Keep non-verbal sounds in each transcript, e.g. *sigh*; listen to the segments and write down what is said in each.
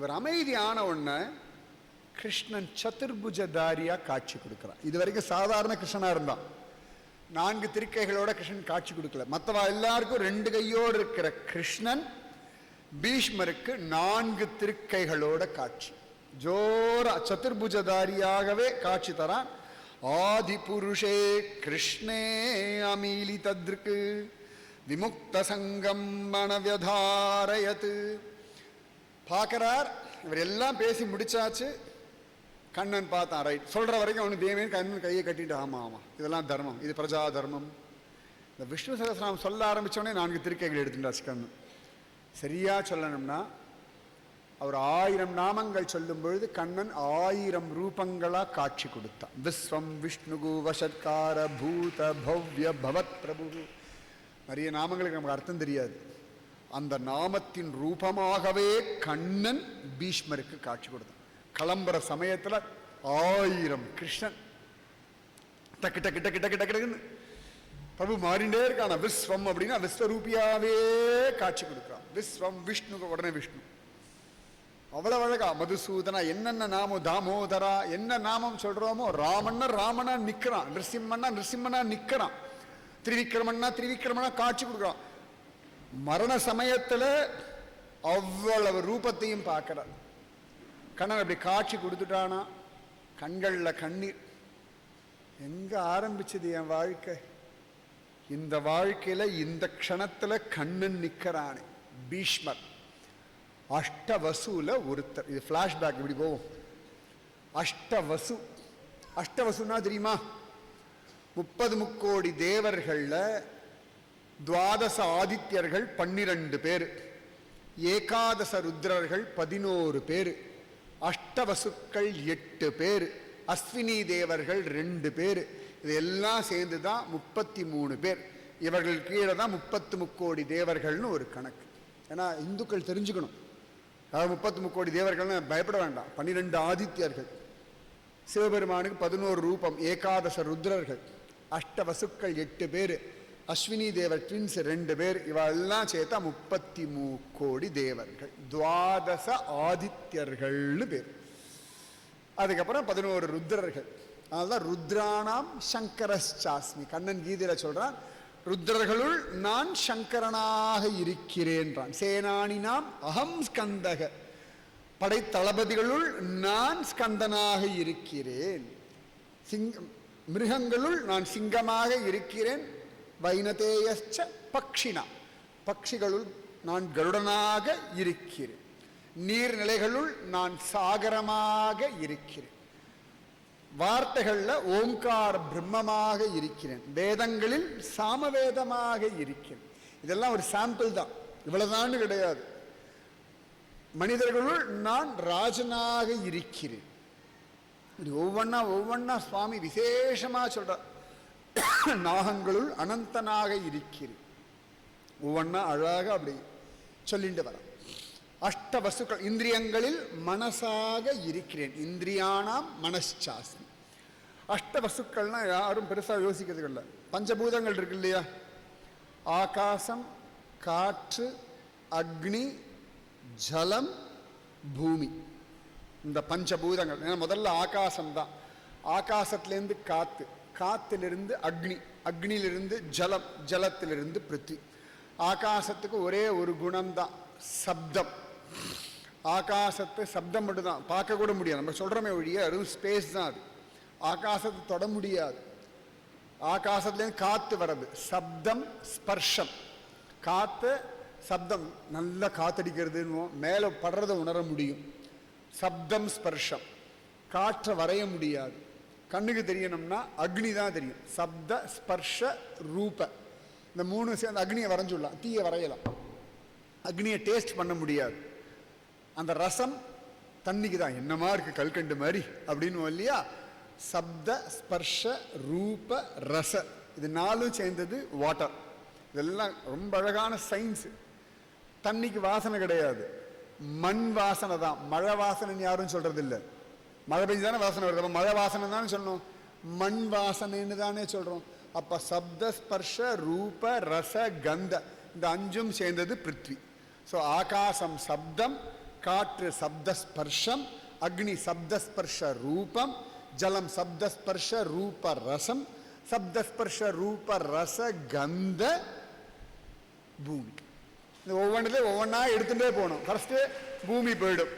இவர் அமைதியான உடனே கிருஷ்ணன் சதுர்புஜதாரியா காட்சி கொடுக்குறான் இது வரைக்கும் சாதாரண கிருஷ்ணனாக இருந்தான். நான்கு திருக்கைகளோட கிருஷ்ணன் காட்சி கொடுக்கல. மற்றவா எல்லாருக்கும் ரெண்டு கையோடு இருக்கிற கிருஷ்ணன் பீஷ்மருக்கு நான்கு திருக்கைகளோட காட்சி. ஜோரா சதுர்புஜதாரியாகவே காட்சி தரான். ஆதி புருஷே கிருஷ்ணே அமீலி தத்ருக்கு விமுக்த சங்கம் மனவியதாரயத்து பார்க்கறார். இவர் எல்லாம் பேசி முடிச்சாச்சு. கண்ணன் பார்த்தான் ரைட் சொல்கிற வரைக்கும் அவனுக்கு தேவே கண்ணன் கையை கட்டிட்டு ஆமாம் ஆமாம் இதெல்லாம் தர்மம். இது பிரஜா தர்மம். இந்த விஷ்ணு சகசிரம் சொல்ல ஆரம்பித்தோடனே நான்கு திருக்கைகள் எடுத்துட்டாச்சு கண்ணன். சரியாக சொல்லணும்னா அவர் ஆயிரம் நாமங்கள் சொல்லும் பொழுது கண்ணன் ஆயிரம் ரூபங்களாக காட்சி கொடுத்தான். விஸ்வம் விஷ்ணுகு வசத்கார பூத பவ்ய பவத் பிரபு. நிறைய நாமங்களுக்கு நமக்கு அர்த்தம் தெரியாது. அந்த நாமத்தின் ரூபமாகவே கண்ணன் பீஷ்மருக்கு காட்சி கொடுத்தான். கிளம்புற சமயத்துல ஆயிரம் கிருஷ்ணன். டக்கு டக்கு டக்கு டக்கு டக்குன்னு பிரபு மாறிண்டே இருக்கான. விஸ்வம் அப்படின்னா விஸ்வரூபியாவே காட்சி கொடுக்குறான். விஸ்வம் விஷ்ணு உடனே விஷ்ணு. அவ்வளவு அழகா மதுசூதனா என்னென்ன நாமம் தாமோதரா என்ன நாமம் சொல்றோமோ ராமன்னா ராமனா நிக்கிறான். நிருசிம்மன்னா நிருசிம்மனா நிக்கிறான். திரிவிக்ரமன்னா திரிவிக்ரமனா காட்சி கொடுக்குறான். மரண சமயத்தில் அவ்வளவு ரூபத்தையும் பார்க்கிறான் கண்ணன் அப்படி காட்சி கொடுத்துட்டானா? கண்களில் கண்ணீர். எங்கே ஆரம்பிச்சது என் வாழ்க்கை? இந்த வாழ்க்கையில் இந்த க்ஷணத்தில் கண்ணன் நிற்கிறானே பீஷ்மர். அஷ்டவசுவில் ஒருத்தர். இது ஃப்ளாஷ்பேக் இப்படி போவோம் அஷ்டவசு. அஷ்டவசுன்னா தெரியுமா? முப்பது முக்கோடி தேவர்களில் துவாதச ஆதித்யர்கள் பன்னிரண்டு பேர். ஏகாதச ருத்ரர்கள் பதினோரு பேர். அஷ்டவசுக்கள் எட்டு பேர். அஸ்வினி தேவர்கள் ரெண்டு பேர். இதெல்லாம் சேர்ந்து தான் முப்பத்தி மூணு பேர். இவர்கள் கீழே தான் முப்பத்து முக்கோடி தேவர்கள்னு ஒரு கணக்கு. ஏன்னா இந்துக்கள் தெரிஞ்சுக்கணும். அதாவது முப்பத்து முக்கோடி தேவர்கள்னு பயப்பட வேண்டாம். பன்னிரெண்டு ஆதித்யர்கள். சிவபெருமானுக்கு பதினோரு ரூபம் ஏகாதச ருத்ரர்கள். அஷ்டவசுக்கள் எட்டு பேர். அஸ்வினி தேவர் ட்வின்ஸ் ரெண்டு பேர். இவெல்லாம் சேர்த்தா முப்பத்தி மூ கோடி தேவர்கள். துவாதச ஆதித்யர்கள்னு பேர். அதுக்கப்புறம் பதினோரு ருத்ரர்கள். அதனால்தான் ருத்ராணாம் சங்கரஸ்சாஸ்மி கண்ணன் கீதையில் சொல்கிறான் ருத்ரர்களுள் நான் சங்கரனாக இருக்கிறேன்றான். சேனானினாம் அகம் ஸ்கந்தக. படைத்தளபதிகளுள் நான் ஸ்கந்தனாக இருக்கிறேன். சிங்கம் மிருகங்களுள் நான் சிங்கமாக இருக்கிறேன். வைனதேயச்ச பக்ஷினா பக்ஷிகளுள் நான் கருடனாக இருக்கிறேன். நீர்நிலைகளுள் நான் சாகரமாக இருக்கிறேன். வார்த்தைகளில் ஓம்கார் பிரம்மமாக இருக்கிறேன். வேதங்களில் சாமவேதமாக இருக்கிறேன். இதெல்லாம் ஒரு சாம்பிள் தான். இவ்வளவுதான் கிடையாது. மனிதர்களுள் நான் ராஜனாக இருக்கிறேன். இது ஒவ்வொன்னா ஒவ்வொன்னா சுவாமி விசேஷமா சொல்கிறார் நாகங்களுள் அனந்தனாக இருக்கிறேன். ஒவ்வொன்றா அழகாக அப்படி சொல்லிட்டு வர அஷ்டவசுக்கள் இந்திரியங்களில் மனசாக இருக்கிறேன். இந்திரியானாம் அஷ்ட வசுக்கள்னால் யாரும் பெருசாக யோசிக்கிறது இல்லை. பஞ்சபூதங்கள் இருக்கு இல்லையா? ஆகாசம் காற்று அக்னி ஜலம் பூமி. இந்த பஞ்சபூதங்கள். ஏன்னா முதல்ல ஆகாசம்தான். ஆகாசத்துலேருந்து காற்று காத்திலிருந்து அக்னி அக்னியிலிருந்து ஜலம் ஜலத்திலிருந்து பிருத்தி. ஆகாசத்துக்கு ஒரே ஒரு குணம்தான் சப்தம். ஆகாசத்தை சப்தம் மட்டும்தான். பார்க்க கூட முடியாது. நம்ம சொல்கிறோமே ஒழிய வெறும் ஸ்பேஸ் தான் அது. ஆகாசத்தை தொட முடியாது. ஆகாசத்துலேருந்து காற்று வர்றது. சப்தம் ஸ்பர்ஷம். காற்று சப்தம். நல்லா காத்தடிக்கிறதுன்னு மேலே படுறதை உணர முடியும். சப்தம் ஸ்பர்ஷம். காற்றை வரைய முடியாது. கண்ணுக்கு தெரியணும்னா அக்னி தான் தெரியும். சப்த ஸ்பர்ஷ ரூப. இந்த மூணு சேர்ந்து அக்னியை வரைஞ்சுடலாம். தீயை வரையலாம். அக்னியை டேஸ்ட் பண்ண முடியாது. அந்த ரசம் தண்ணிக்கு தான். என்னமா இருக்குது கல்கண்டு மாதிரி? அப்படின்னு இல்லையா? சப்த ஸ்பர்ஷ ரூப ரச. இது நாலும் சேர்ந்தது வாட்டர் இதெல்லாம் ரொம்ப அழகான சயின்ஸு தண்ணிக்கு வாசனை கிடையாது. மண் வாசனை தான். மழை வாசனைன்னு யாரும் சொல்கிறது இல்லை மழை பெஞ்சு தானே வாசனை வருது. அப்போ மழை வாசனை தானே சொல்லணும். மண் வாசனைன்னு தானே சொல்கிறோம் அப்போ சப்த ஸ்பர்ஷ ரூப ரச கந்த இந்த அஞ்சும் சேர்ந்தது பிருத்வி. ஸோ ஆகாசம் சப்தம் காற்று சப்தஸ்பர்ஷம் அக்னி சப்தஸ்பர்ஷ ரூபம் ஜலம் சப்தஸ்பர்ஷ ரூப ரசம் சப்தஸ்பர்ஷ ரூப ரச கந்த பூமி. இந்த ஒவ்வொன்றுலையும் ஒவ்வொன்றா எடுத்துகிட்டே போகணும். ஃபர்ஸ்ட்டு பூமி போயிடும்.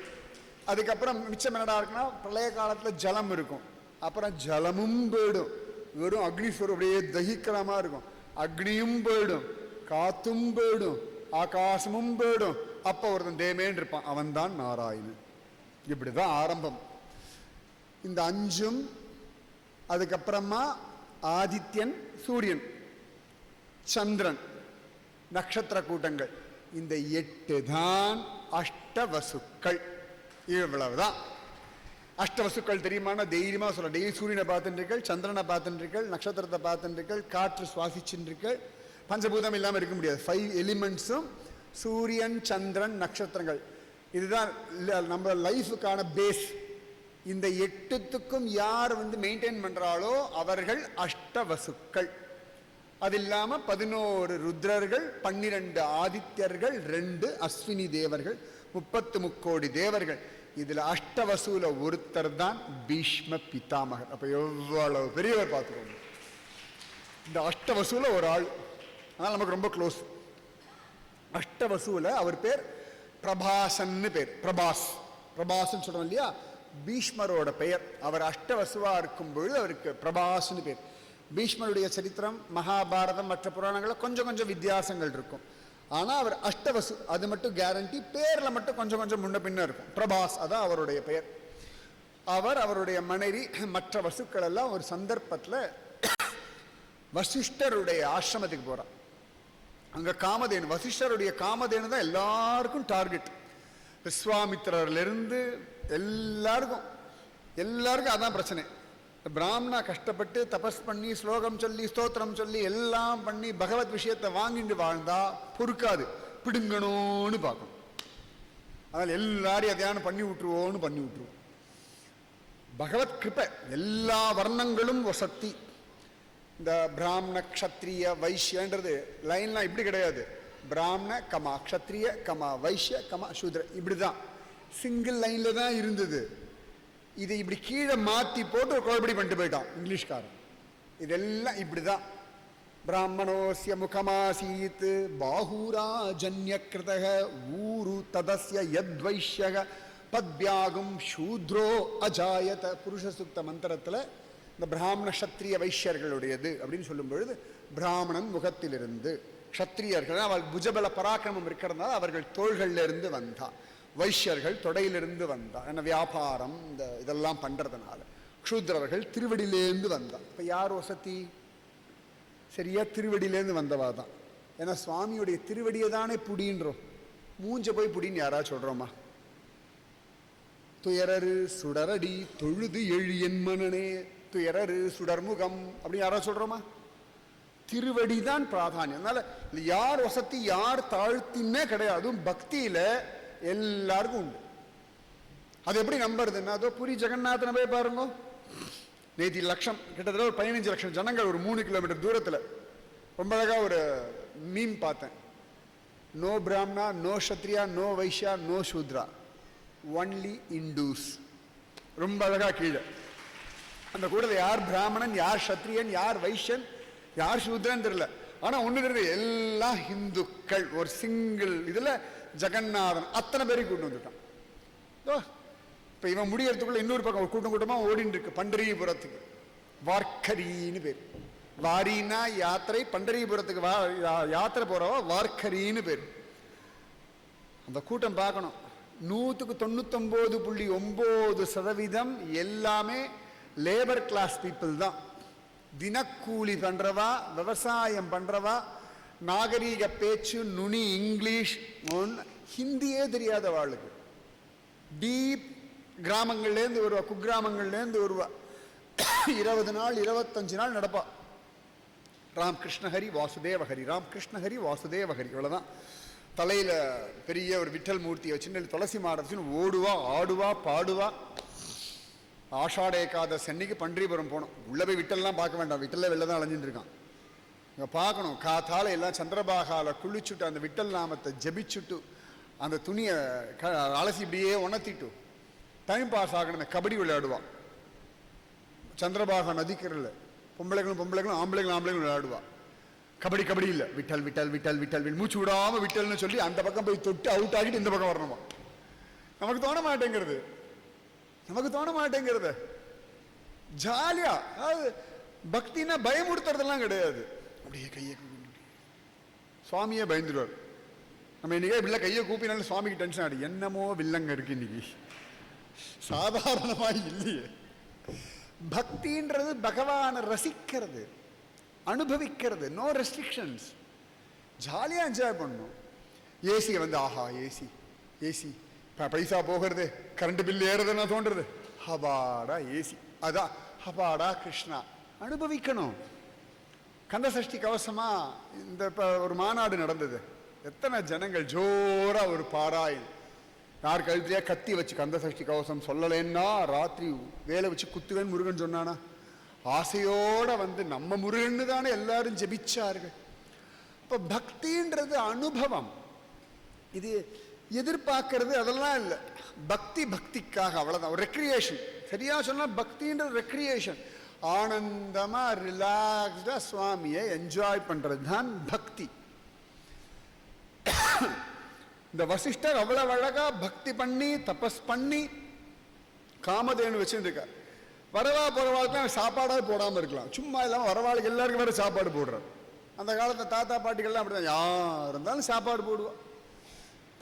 அதுக்கப்புறம் மிச்சம் என்னடா இருக்குன்னா பிரளய காலத்தில் ஜலம் இருக்கும். அப்புறம் ஜலமும் போயிடும். வெறும் அக்னிஸ்வரம் அப்படியே தகிக்கிறமா இருக்கும். அக்னியும் போயிடும் காத்தும் போயிடும் ஆகாசமும் போயிடும். அப்போ ஒருத்தன் தேமேன் இருப்பான். அவன்தான் நாராயணன். இப்படிதான் ஆரம்பம். இந்த அஞ்சும் அதுக்கப்புறமா ஆதித்யன் சூரியன் சந்திரன் நட்சத்திர கூட்டங்கள். இந்த எட்டு தான் அஷ்டவசுக்கள் இவ்வளவுதான். அஷ்டவசுக்கள் தெரியுமானா? தைரியமாக சொல்ல டெய்லி சூரியனை பார்த்துட்டுருக்கள் சந்திரனை பார்த்துட்டுருக்கள் நட்சத்திரத்தை பார்த்துட்டுருக்கள் காற்று சுவாசிச்சுருக்கள் பஞ்சபூதம் இல்லாமல் இருக்க முடியாது. ஃபைவ் எலிமெண்ட்ஸும் சூரியன் சந்திரன் நட்சத்திரங்கள். இதுதான் நம்ம லைஃபுக்கான பேஸ் இந்த எட்டுத்துக்கும் யார் வந்து மெயின்டைன் பண்ணுறாளோ அவர்கள் அஷ்டவசுக்கள். அது இல்லாமல் பதினோரு ருத்ரர்கள் பன்னிரெண்டு ஆதித்யர்கள் ரெண்டு அஸ்வினி தேவர்கள். முப்பத்து முக்கோடி தேவர்கள். இதில் அஷ்டவசூல ஒருத்தர் தான் பீஷ்ம பிதாமகர். அப்போ எவ்வளவு பெரியவர் பார்த்துருவோம் இந்த அஷ்டவசூல ஒரு ஆள். அதனால் நமக்கு ரொம்ப க்ளோஸ் அஷ்டவசூல அவர் பேர் பிரபாசன்னு பேர். பிரபாஸ். பிரபாஸ்ன்னு சொல்கிறோம் இல்லையா? பீஷ்மரோட பெயர். அவர் அஷ்டவசுவாக இருக்கும் பொழுது அவருக்கு பிரபாஸ்னு பேர். பீஷ்மருடைய சரித்திரம் மகாபாரதம் மற்ற புராணங்களில் கொஞ்சம் கொஞ்சம் வித்தியாசங்கள் இருக்கும். ஆனால் அவர் அஷ்டவசு அது மட்டும் கேரண்டி பேரில் மட்டும் கொஞ்சம் கொஞ்சம் முன்ன பின்ன இருக்கும். பிரபாஸ் அதான் அவருடைய பெயர் அவர் அவருடைய மனைவி மற்ற வசுக்கள் எல்லாம் ஒரு சந்தர்ப்பத்தில் வசிஷ்டருடைய ஆசிரமத்துக்கு போகிறார் அங்கே காமதேனு வசிஷ்டருடைய காமதேனு தான் எல்லாருக்கும் டார்கெட் விஸ்வாமித்திரர்லேருந்து எல்லாருக்கும் எல்லாருக்கும் அதான் பிரச்சனை. பிராமணா கஷ்டப்பட்டு தபஸ் பண்ணி ஸ்லோகம் சொல்லி ஸ்தோத்திரம் சொல்லி எல்லாம் பண்ணி பகவத் விஷயத்தை வாங்கிட்டு வாழ்ந்தா பொறுக்காது. பிடுங்கணும்னு பார்க்கும் அதனால் எல்லாரையும் அதையான பண்ணி விட்டுருவோன்னு பண்ணி விட்டுருவோம். பகவத் கிருபை எல்லா வர்ணங்களும் வசத்தி. இந்த பிராமண க்ஷத்ரிய வைஷ்யன்றது லைன்லாம் இப்படி கிடையாது. பிராமண கமா க்ஷத்ரிய கமா வைஷ்ய கமா சூத்ர இப்படிதான். சிங்கிள் லைனில் தான் இருந்தது. இதை இப்படி கீழே மாற்றி போட்டு ஒரு குழப்படி பண்ணிட்டு போயிட்டான் இங்கிலீஷ்காரன். இதெல்லாம் இப்படிதான். பிராமணோஸ்ய முகமாசீத் பாகூரா கிருதக ஊரு ததஸ்ய யத்வைஷ்யக பத்யாகும் சூத்ரோ அஜாயத புருஷ சுத்த மந்திரத்தில் இந்த பிராமண சத்திரிய வைஷ்யர்களுடையது அப்படின்னு சொல்லும் பொழுது பிராமணன் முகத்திலிருந்து க்ஷத்திரியர்கள் அவள் புஜபல பராக்கிரமம் இருக்கிறதுனால அவர்கள் தோள்கள்ல இருந்து வைஷ்யர்கள் தொடையிலிருந்து வந்தா என்ன வியாபாரம் இந்த இதெல்லாம் பண்றதுனால. க்ஷூத்ரர்கள் திருவடியிலேருந்து வந்தார் இப்ப யார் வசதி? சரியா திருவடியிலேருந்து வந்தவா தான். ஏன்னா சுவாமியுடைய திருவடியை தானே புடின்றோம். மூஞ்ச போய் புடின்னு யாரா சொல்றோமா? துயரரு சுடரடி தொழுது எழு என் மனனே. துயரரு சுடர்முகம் அப்படின்னு யாரா சொல்றோமா? திருவடி தான் பிராதானியம். அதனால யார் வசதி யார் தாழ்த்தின்னே கிடையாது. அதுவும் பக்தியில எல்லாருக்கும் உண்டு. அது எப்படி நம்புறதுன்னா? அதோ புரி ஜெகநாதனை போய் பாருங்க. நேத்தி லட்சம் கிட்டத்தட்ட ஒரு பதினஞ்சு லட்சம் ஜனங்கள் ஒரு மூணு கிலோமீட்டர் தூரத்தில். ரொம்ப அழகாக ஒரு மீன் பார்த்தேன். நோ பிராமணா no Kshatriya no Vaishya no சூத்ரா. ஒன்லி இண்டூஸ் ரொம்ப அழகாக கீழே. அந்த கூடத்தில் யார் பிராமணன் யார் சத்ரியன் யார் வைஷ்யன் யார் சூத்ரன் தெரியல. ஆனால் ஒண்ணு தெரியுது எல்லாம் இந்துக்கள் ஒரு சிங்கிள் இதில் ஜெகநாதன் அத்தனை பேரையும் கூட்டு வந்துட்டான். ஓ இவன் முடியறதுக்குள்ள இன்னொரு பக்கம் ஒரு கூட்டம் கூட்டமாக ஓடின்னு இருக்கு பண்டரிபுரத்துக்கு. வார்க்கரின்னு பேர். வாரினா யாத்திரை பண்டரிபுரத்துக்கு வா யாத்திரை போகிறவா வார்க்கரின்னு பேர். அந்த கூட்டம் பார்க்கணும். நூற்றுக்கு தொண்ணூத்தொம்பது புள்ளி ஒம்பது சதவீதம் எல்லாமே லேபர் கிளாஸ் பீப்புள் தான். தினக்கூலி பண்ணுறவா விவசாயம் பண்ணுறவா நாகரீக பேச்சு நுனி இங்கிலீஷ் ஒன் ஹிந்தியே தெரியாத வாளுக்கு டீப் கிராமங்கள்லேருந்து வருவா குக்கிராமங்கள்லேருந்து வருவா. இருபது நாள் இருபத்தஞ்சு நாள் நடப்பா. ராம் கிருஷ்ணஹரி வாசுதேவ ஹரி ராம் கிருஷ்ணஹரி வாசுதேவ ஹரி இவ்வளவுதான். தலையில் பெரிய ஒரு விட்டல் மூர்த்தியை வச்சு துளசி மாடை வச்சுன்னு ஓடுவா ஆடுவா பாடுவா. ஆஷாட ஏகாதசி அன்னைக்கு பன்றிபுரம் போனோம். உள்ளே போய் விட்டல்லாம் பார்க்க வேண்டாம். விட்டலில் வெளில தான் அலைஞ்சிட்டு இருக்கான். பார்க்கணும். காத்தால எல்லாம் சந்திரபாகாவில் குளிச்சுட்டு அந்த விட்டல் நாமத்தை ஜபிச்சுட்டு அந்த துணியை க அலசி இப்படியே உணர்த்திட்டு டைம் பாஸ் ஆகணும். கபடி விளையாடுவான். சந்திரபாகா நதிக்கிறல பொம்பளைகளும் பொம்பளைகளும் ஆம்பளைகளும் ஆம்பளைகளும் விளையாடுவான் கபடி கபடி இல்லை. விட்டல் விட்டல் விட்டல் விட்டல் வில் மூச்சு விடாமல் விட்டல்னு சொல்லி அந்த பக்கம் போய் தொட்டு அவுட் ஆகிட்டு இந்த பக்கம் வரணுமா? நமக்கு தோண மாட்டேங்கிறது. நமக்கு தோண மாட்டேங்கிறது. ஜாலியா அதாவது பக்தினா பயமுறுத்துறதெல்லாம் கிடையாது. அப்படியே கையை கூப்பி சுவாமியே பயந்துருவார். நம்ம இன்னைக்கே இப்படிலாம் கையை கூப்பினாலும் சுவாமிக்கு டென்ஷன் ஆடு என்னமோ வில்லங்க இருக்கு இன்னைக்கு. சாதாரணமாக இல்லையே. பக்தின்றது பகவானை ரசிக்கிறது அனுபவிக்கிறது நோ ரெஸ்ட்ரிக்ஷன்ஸ் ஜாலியாக என்ஜாய் பண்ணணும். ஏசியை வந்து ஆஹா ஏசி ஏசி. பைசா போகிறது கரண்ட் பில் ஏறுதுன்னா தோன்றுறது ஹபாடா ஏசி. அதான் ஹபாடா கிருஷ்ணா. அனுபவிக்கணும். கந்த சஷ்டி கவசமா இந்த இப்போ ஒரு மாநாடு நடந்தது. எத்தனை ஜனங்கள் ஜோரா ஒரு பாராயணம் யார் கழுத்திலேயே கத்தி வச்சு கந்த சஷ்டி கவசம் சொல்லலைன்னா ராத்திரி வேலை வச்சு குத்துவேன் முருகன் சொன்னானா. ஆசையோட வந்து நம்ம முருகன்னு தானே எல்லாரும் ஜெபிச்சார்கள். இப்போ பக்தின்றது அனுபவம். இது எதிர்பார்க்கறது அதெல்லாம் இல்லை. பக்தி பக்திக்காக அவ்வளோதான் ஒரு ரெக்ரியேஷன் சரியாக சொன்னால் பக்தின்றது ரெக்ரியேஷன் ஆனந்தமாக ரிலாக்ஸ்டாக சுவாமியை என்ஜாய் பண்ணுறது தான் பக்தி. இந்த வசிஷ்டர் அவ்வளோ அழகாக பக்தி பண்ணி தபஸ் பண்ணி காமதேனு வச்சுருக்கார் வரவா போறவாளுக்கு சாப்பாடாக போடாமல் இருக்கலாம். சும்மா இல்லாமல் வரவாளுக்கு எல்லாருக்கும் வேறு சாப்பாடு போடுறார். அந்த காலத்தில் தாத்தா பாட்டிகள்லாம் அப்படிதான். யார் இருந்தாலும் சாப்பாடு போடுவோம்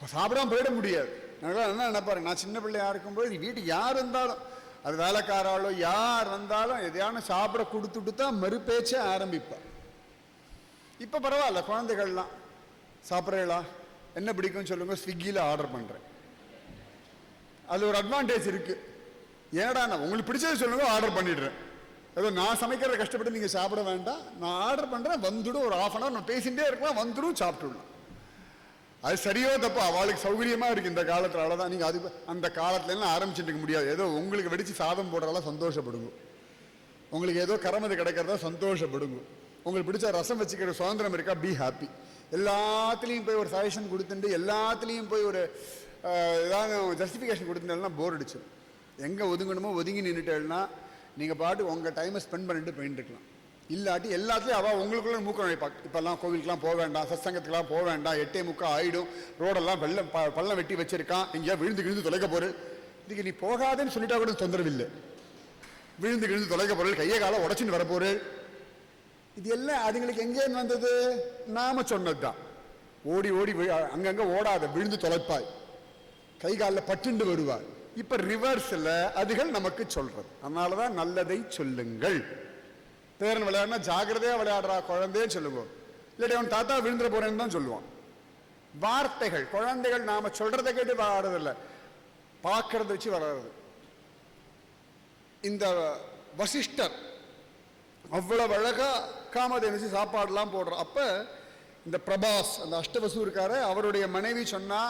இப்போ சாப்பிடாம போயிட முடியாது. நான் என்ன நினைப்பாரு நான் சின்ன பிள்ளையா இருக்கும்போது வீட்டுக்கு யார் இருந்தாலும் அது வேலைக்காராலோ யார் வந்தாலும் எதையான சாப்பிட கொடுத்துட்டு தான் மறுபேச்சே ஆரம்பிப்பேன் இப்போ பரவாயில்ல குழந்தைகள்லாம் சாப்பிட்றீங்களா? என்ன பிடிக்கும்னு சொல்லுங்க ஸ்விக்கியில் ஆர்டர் பண்ணுறேன் அது ஒரு அட்வான்டேஜ் இருக்குது ஏடா நான் உங்களுக்கு பிடிச்சது சொல்லுங்க ஆர்டர் பண்ணிடுறேன். ஏதோ நான் சமைக்கிறத கஷ்டப்பட்டு நீங்கள் சாப்பிட வேண்டாம். நான் ஆர்டர் பண்ணுறேன் வந்துடும் ஒரு ஆஃப் அன் ஹவர் நான் பேசிகிட்டே இருக்கலாம் வந்துடும் சாப்பிட்டுடலாம். அது சரியோ தப்பா? அவளுக்கு சௌகரியமாக இருக்குது இந்த காலத்தில். அவ்வளோதான் நீங்கள் அது அந்த காலத்துலலாம் ஆரம்பிச்சுட்டு இருக்க முடியாது. ஏதோ உங்களுக்கு வெடித்து சாதம் போடுறதெல்லாம் சந்தோஷப்படுங்க. உங்களுக்கு ஏதோ கரமது கிடைக்கிறதா சந்தோஷப்படுங்க. உங்களுக்கு பிடிச்ச ரசம் வச்சுக்கிற சுதந்திரம் இருக்கா? பி ஹாப்பி எல்லாத்துலேயும் போய் ஒரு சஜஷன் கொடுத்துட்டு எல்லாத்துலேயும் போய் ஒரு ஏதாவது ஜஸ்டிஃபிகேஷன் கொடுத்துட்டேன்னா போர் அடிச்சிடும் எங்கே ஒதுங்கணுமோ ஒதுங்கி நின்றுட்டேன்னா நீங்கள் பாட்டு உங்கள் டைமை ஸ்பெண்ட் பண்ணிட்டு போயிட்டு இருக்கலாம் இல்லாட்டி எல்லாத்துலேயும் அவள் உங்களுக்குள்ள மூக்க நுழைப்பா. இப்போல்லாம் கோவிலுக்குலாம் போக வேண்டாம் சத்சங்கத்துக்குலாம் போக வேண்டாம் எட்டே முக்கா ஆகிடும் ரோடெல்லாம் வெள்ளம் ப- பள்ளம் வெட்டி வச்சிருக்கான் எங்கேயா விழுந்து விழுந்து தொலைக்க போகிற இதுக்கு நீ போகாதேன்னு சொல்லிட்டா கூட தொந்தரவு இல்லை. விழுந்து விழுந்து தொலைக்க போகிற கையை காலை உடச்சின்னு வரப்போரு இது எல்லாம் அதுங்களுக்கு எங்கேருந்து வந்தது? நாம சொன்னதுதான். ஓடி ஓடி அங்கங்கே ஓடாத விழுந்து தொலைப்பாய். கை காலில் பட்டுண்டு வருவார் இப்போ ரிவர்ஸில் அதுகள் நமக்கு சொல்கிற அதனால தான் நல்லதை சொல்லுங்கள். பேரன் விளையாடுனா ஜாகிரதையாக விளையாடுறா குழந்தைன்னு சொல்லுவோம். இல்லாட்டி அவன் தாத்தா விழுந்துட போறேன்னு தான் சொல்லுவான். வார்த்தைகள் குழந்தைகள் நாம சொல்றதை கேட்டு வளர்றதில்ல பார்க்கறத வச்சு வளர்றது இந்த வசிஷ்டர் அவ்வளவு அழகா காமதேனுச்சு சாப்பாடுலாம் போடுறோம் அப்ப இந்த பிரபாஸ் அந்த அஷ்டவசு இருக்காரு அவருடைய மனைவி சொன்னா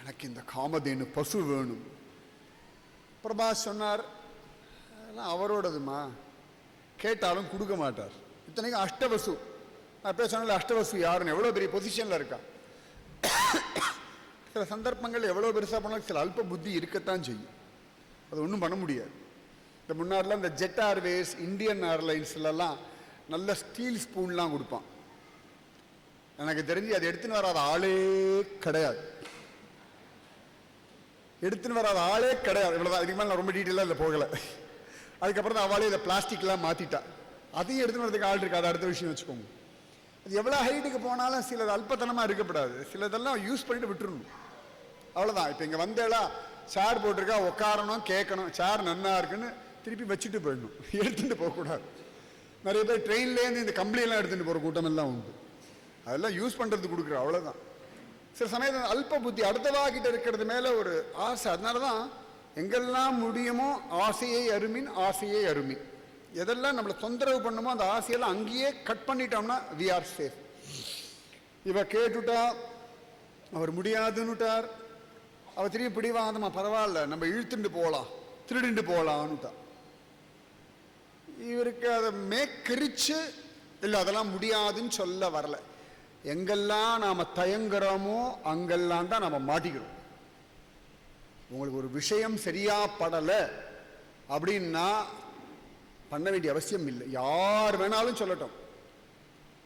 எனக்கு இந்த காமதேனு பசு வேணும். பிரபாஸ் சொன்னார் அதெல்லாம் அவரோடதுமா? கேட்டாலும் கொடுக்க மாட்டார். இத்தனைக்கும் அஷ்டவசு. நான் பேசினால அஷ்டவசு யாருன்னு எவ்வளோ பெரிய பொசிஷனில் இருக்கா? சில சந்தர்ப்பங்கள் எவ்வளோ பெருசாக பண்ணாலும் சில அல்ப புத்தி இருக்கத்தான் செய்யும். அது ஒன்றும் பண்ண முடியாது. இந்த முன்னாடிலாம் இந்த ஜெட் ஏர்வேஸ் இந்தியன் ஏர்லைன்ஸ்லலாம் நல்ல ஸ்டீல் ஸ்பூன்லாம் கொடுப்பான். எனக்கு தெரிஞ்சு அது எடுத்துன்னு வராத ஆளே கிடையாது. எடுத்துன்னு வராத ஆளே கிடையாது. இவ்வளோதான் இதுக்கு மேலே நான் ரொம்ப டீட்டெயிலாக இதில் போகலை. அதுக்கப்புறம் தான் அவளே இதை பிளாஸ்டிக்லாம் மாற்றிட்டா அதையும் எடுத்துன்னு வரதுக்கு ஆள் இருக்கு? அது அடுத்த விஷயம் வச்சுக்கோங்க. அது எவ்வளோ ஹைட்டுக்கு போனாலும் சிலது அல்பத்தனமாக இருக்கப்படாது. சிலதெல்லாம் யூஸ் பண்ணிட்டு விட்டுருணும் அவ்வளோதான் இப்போ இங்கே வந்தேளா சேர் போட்டிருக்கா உட்காரணும் கேட்கணும். சேர் நன்னா இருக்குன்னு திருப்பி வச்சுட்டு போயிடணும். *laughs* எடுத்துகிட்டு போகக்கூடாது. நிறைய பேர் ட்ரெயின்லேருந்து இந்த கம்பளியெல்லாம் எடுத்துகிட்டு போகிற கூட்டம் எல்லாம் உண்டு. அதெல்லாம் யூஸ் பண்ணுறதுக்கு கொடுக்குற அவ்வளோதான் சில சமயத்தில் அல்ப புத்தி அடுத்தவா கிட்ட இருக்கிறது மேலே ஒரு ஆசை. அதனால தான் எங்கெல்லாம் முடியுமோ ஆசையை அருமின் ஆசையை அருமின். எதெல்லாம் நம்மளை தொந்தரவு பண்ணுமோ அந்த ஆசையெல்லாம் அங்கேயே கட் பண்ணிட்டோம்னா வி ஆர் சேஃப் இவ கேட்டுட்டா அவர் முடியாதுன்னுட்டார். அவர் திரும்பி பிடிவாதமா பரவாயில்ல நம்ம இழுத்துட்டு போகலாம் திருடிண்டு போகலான்னுட்டா இவருக்கு அதை மேக்கரிச்சு இல்லை அதெல்லாம் முடியாதுன்னு சொல்ல வரல. எங்கெல்லாம் நாம் தயங்குறோமோ அங்கெல்லாம் தான் நாம் மாட்டிக்கிறோம். உங்களுக்கு ஒரு விஷயம் சரியா படலை அப்படின்னா பண்ண வேண்டிய அவசியம் இல்லை. யார் வேணாலும் சொல்லட்டும்.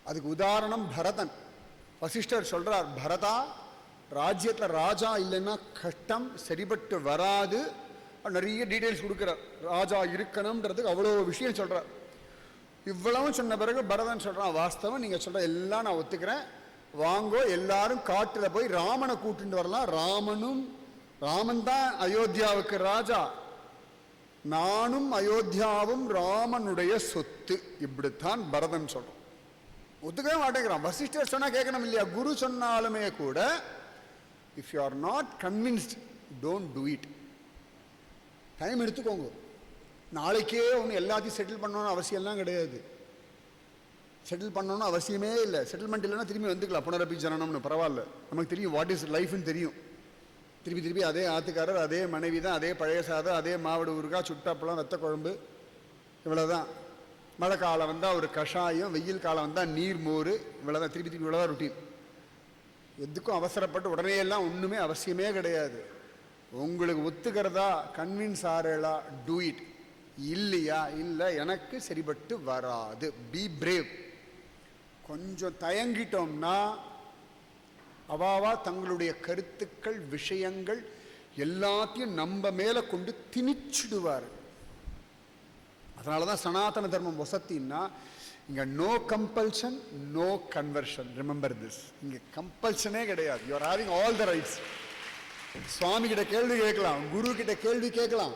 அதுக்கு உதாரணம் பரதன். வசிஷ்டர் சொல்கிறார் பரதா ராஜ்யத்தில் ராஜா இல்லைன்னா கஷ்டம் சரிபட்டு வராது. நிறைய டீட்டெயில்ஸ் கொடுக்குறார். ராஜா இருக்கணும்ன்றதுக்கு அவ்வளோ விஷயம் சொல்கிறார் இவ்வளவும் சொன்ன பிறகு பரதன் சொல்கிறான் வாஸ்தவம் நீங்கள் சொல்கிற எல்லாம் நான் ஒத்துக்கிறேன். வாங்கோ எல்லாரும் காட்டில் போய் ராமனை கூட்டிட்டு வரலாம். ராமனும் ராமன் தான் அயோத்தியாவுக்கு ராஜா. நானும் அயோத்தியாவும் ராமனுடைய சொத்து. இப்படித்தான் பரதன் சொல்கிறோம் ஒத்துக்கவே மாட்டேங்கிறான். வசிஷ்டர் சொன்னா கேட்கணும் இல்லையா? குரு சொன்னாலுமே கூட if you are not convinced don't do it time எடுத்துக்கோங்க. நாளைக்கே ஒன்று எல்லாத்தையும் செட்டில் பண்ணணும்னு அவசியம்லாம் கிடையாது. செட்டில் பண்ணணும்னு அவசியமே இல்லை. செட்டில்மெண்ட் இல்லைன்னா திரும்பி வந்துக்கலாம். புனரப்பி ஜனனம்னு. பரவாயில்ல. நமக்கு தெரியும் வாட் இஸ் லைஃப்னு தெரியும். திருப்பி திருப்பி அதே ஆத்துக்காரர் அதே மனைவி தான் அதே பழைய சாதம் அதே மாவடு ஊறுகாய் சுட்டாப்பழம் ரத்த குழம்பு இவ்வளோதான் மழை காலம் வந்தால் ஒரு கஷாயம் வெயில் காலம் வந்தால் நீர் மோர் இவ்வளோதான் திருப்பி திருப்பி இவ்வளோதான் ருட்டீன் எதுக்கும் அவசரப்பட்டு உடனே எல்லாம் ஒன்றுமே அவசியமே கிடையாது. உங்களுக்கு ஒத்துக்கிறதா கன்வின்ஸ் ஆறேளா டூ இட் இல்லையா இல்லை எனக்கு சரிபட்டு வராது. பி பிரேவ் கொஞ்சம் தயங்கிட்டோம்னா அவாவா தங்களுடைய கருத்துக்கள் விஷயங்கள் எல்லாத்தையும் நம்ம மேலே கொண்டு திணிச்சிடுவார். அதனால தான் சனாதன தர்மம் வசத்தின்னா இங்கே no compulsion no conversion remember this இங்கே கம்பல்ஷனே கிடையாது. You are having all the rights சுவாமி கிட்ட கேள்வி கேட்கலாம் குரு கிட்ட கேள்வி கேட்கலாம்.